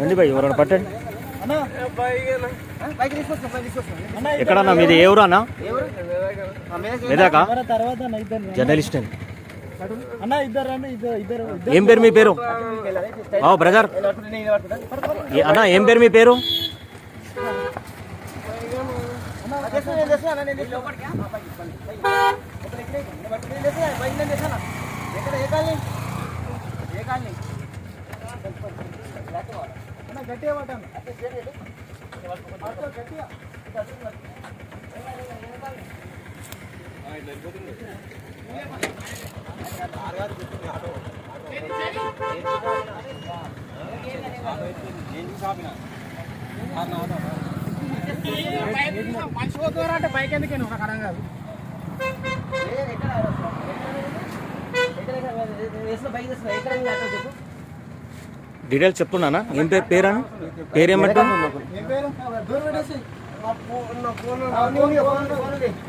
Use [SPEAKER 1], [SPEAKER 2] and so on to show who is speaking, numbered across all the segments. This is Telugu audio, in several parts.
[SPEAKER 1] రండి భయ్ ఎవరైనా పట్టండి. ఎక్కడన్నా మీది ఏ ఊరు అన్న?
[SPEAKER 2] ఎవరు? ఆ మీద
[SPEAKER 1] మెదాకా
[SPEAKER 2] ఎవరు? తర్వాత అన్న ఇద్దరు
[SPEAKER 1] జర్నలిస్ట్ అండి. ఏం పేరు మీ పేరు? బ్రదర్. అన్న ఏం పేరు మీ పేరు?
[SPEAKER 2] అన్న, చేస్తున్నా, నేను చేస్తున్నా, గట్టిగా పట్టాను పట్టుకో, గట్టిగా మనిషి పోతున్నారంటే బైక్ ఎందుకు ఒక కరం కాదు
[SPEAKER 1] డీటెయిల్స్ చెప్తున్నానా? ఏం పేరు పేరు పేరు ఏమంటా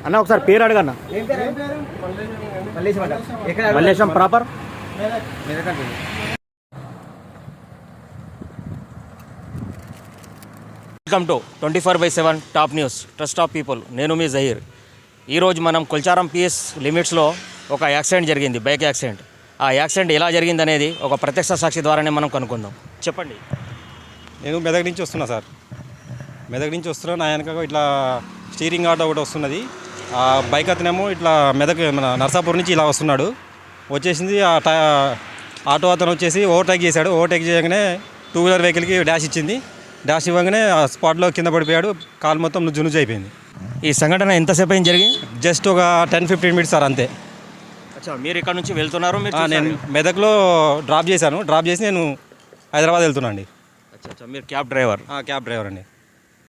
[SPEAKER 1] అన్న ఒకసారి పేరు అడగన్న. Mallesham proper? Welcome to twenty four by seven top news trust of people నేను మీ జహీర్. ఈరోజు మనం కొల్చారం పిఎస్ లిమిట్స్లో ఒక యాక్సిడెంట్ జరిగింది బైక్ యాక్సిడెంట్ ఆ యాక్సిడెంట్ ఎలా జరిగింది అనేది ఒక ప్రత్యక్ష సాక్షి ద్వారానే మనం కనుక్కుందాం. చెప్పండి.
[SPEAKER 3] నేను మెదక్ నుంచి వస్తున్నా సార్. మెదక్ నుంచి వస్తున్నా నా వెనక ఇట్లా స్టీరింగ్ ఆటో ఒకటి వస్తున్నది. ఆ బైక్ అతనేమో ఇట్లా మెదక్ మన నర్సాపూర్ నుంచి ఇలా వస్తున్నాడు. వచ్చేసింది ఆ టై ఆటో అతను వచ్చేసి ఓవర్టేక్ చేశాడు. ఓవర్టేక్ చేయగానే టూ వీలర్ వెహికల్కి డాష్ ఇచ్చింది. డాష్ ఇవ్వగానే ఆ స్పాట్లో కింద పడిపోయాడు. కాలు మొత్తం నుజ్జు నుజ్జు అయిపోయింది.
[SPEAKER 1] ఈ సంఘటన ఎంతసేపు అయింది జరిగి
[SPEAKER 3] జస్ట్ ఒక టెన్ ఫిఫ్టీన్ మినిట్స్ సార్ అంతే.
[SPEAKER 1] మీరు ఇక్కడ నుంచి వెళ్తున్నారు మీరు
[SPEAKER 3] నేను మెదక్లో డ్రాప్ చేశాను. డ్రాప్ చేసి నేను హైదరాబాద్ వెళ్తున్నా అండి.
[SPEAKER 1] మీరు క్యాబ్ డ్రైవర్.
[SPEAKER 3] క్యాబ్ డ్రైవర్ అండి.